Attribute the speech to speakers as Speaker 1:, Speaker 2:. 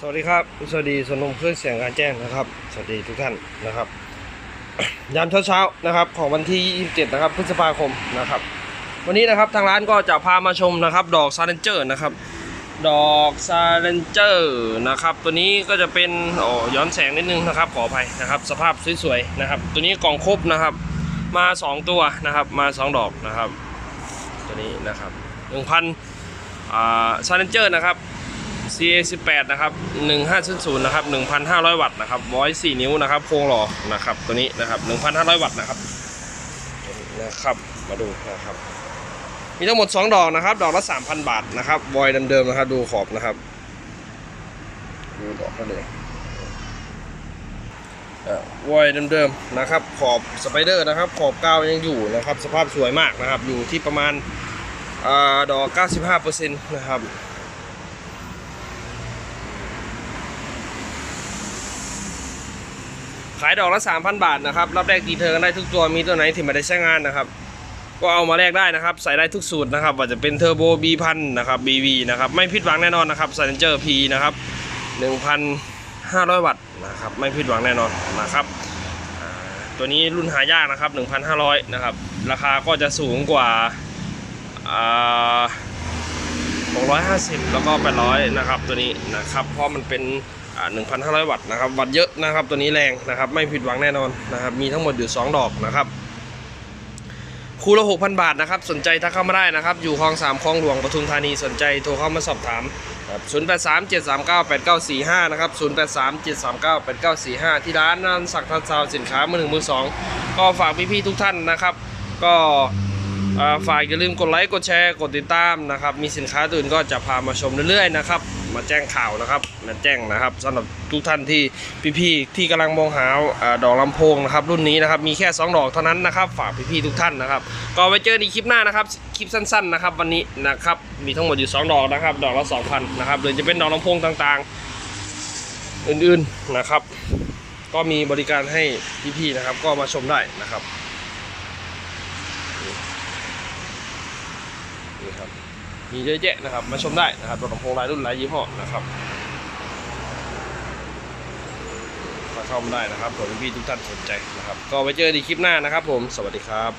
Speaker 1: สวัสดีครับ สวัสดีสนมเครื่องเสียงการแจ้งนะครับ สวัสดีทุกท่านนะครับ ยามเช้าๆนะครับ ของวันที่ 27 นะครับ พฤษภาคมนะครับ วันนี้นะครับทางร้านก็จะพามาชมนะครับ ดอกซาเลนเจอร์นะครับ ดอกซาเลนเจอร์นะครับ ตัวนี้ก็จะเป็นโอ้ย้อนแสงนิดนึงนะครับ ขออภัยนะครับ สภาพสวยๆนะครับ ตัวนี้กล่องครบนะครับ มา 2 ตัวนะครับ มา 2 ดอกนะครับ ตัวนี้นะครับ1,000อ่าซาเลนเจอร์นะครับ CA18 นะครับ1500นะครับ1,500 วัตต์นะครับ104นิ้วนะครับโครงหล่อนะครับตัวนี้นะครับ1,500 วัตต์นะครับนะครับมาดูนะครับมีทั้งหมด 2 ดอกนะครับ ดอกละ 3,000 บาทนะครับบอยเดิมๆนะครับ ดูขอบนะครับดูดอกก็เลยวอยเดิมๆนะครับ ขอบสไปเดอร์นะครับ ขอบกาวยังอยู่นะครับ สภาพสวยมากนะครับ อยู่ที่ประมาณอาดอก 95%นะครับ ขายดอกละ 3,000 บาทนะครับรับแรกดีเทอร์กันได้ทุกตัวมีตัวไหนที่ไม่ได้ใช้งานนะครับ ก็เอามาแลกได้นะครับ ใส่ได้ทุกสูตรนะครับว่าจะเป็นเทอร์โบ B พันนะครับ BV นะครับไม่ผิดหวังแน่นอนนะครับ s ซ l นเจอร์ P นะครับ 1,500 วัตต์นะครับไม่ผิดหวังแน่นอนนะครับตัวนี้รุ่นหายากนะครับ 1,500 นะครับ ราคาก็จะสูงกว่าอ่า650 แล้วก็ 800 นะครับตัวนี้นะครับ เพราะมันเป็น 1,500 วัตต์นะครับ วัตต์เยอะนะครับ ตัวนี้แรงนะครับ ไม่ผิดหวังแน่นอนนะครับ มีทั้งหมดอยู่ 2 ดอกนะครับ คูละ 6,000 บาทนะครับ สนใจทักเข้ามาได้นะครับ อยู่คลอง 3 คลองหลวงปทุมธานี สนใจโทรเข้ามาสอบถามครับ083 739 8945 นะครับ 083 739 8945 ที่ร้านนันสักทันซาวสินค้ามือหนึ่งมือสองก็ฝากพี่ๆทุกท่านนะครับ ก็ฝากอย่าลืมกดไลค์ กดแชร์ กดติดตามนะครับ มีสินค้าอื่นก็จะพามาชมเรื่อยๆนะครับ มาแจ้งข่าวนะครับมาแจ้งนะครับสำหรับทุกท่านที่พี่ๆที่กำลังมองหาดอกลำโพงนะครับรุ่นนี้นะครับมีแค่ 2 ดอกเท่านั้นนะครับ ฝากพี่ๆทุกท่านนะครับ ก็ไว้เจอในคลิปหน้านะครับคลิปสั้นๆนะครับวันนี้นะครับมีทั้งหมดอยู่ 2 ดอกนะครับ ดอกละ2,000นะครับหรือจะเป็นดอกลำโพงต่างๆ อื่นๆนะครับ ก็มีบริการให้พี่ๆนะครับ ก็มาชมได้นะครับนี่ครับ มีเยอะแยะนะครับ มาชมได้นะครับรถลำโพงหลายรุ่นหลายยี่ห้อนะครับมาเข้ามาได้นะครับผมพี่ทุกท่านสนใจนะครับ ก็ไว้เจอในคลิปหน้านะครับ ผมสวัสดีครับ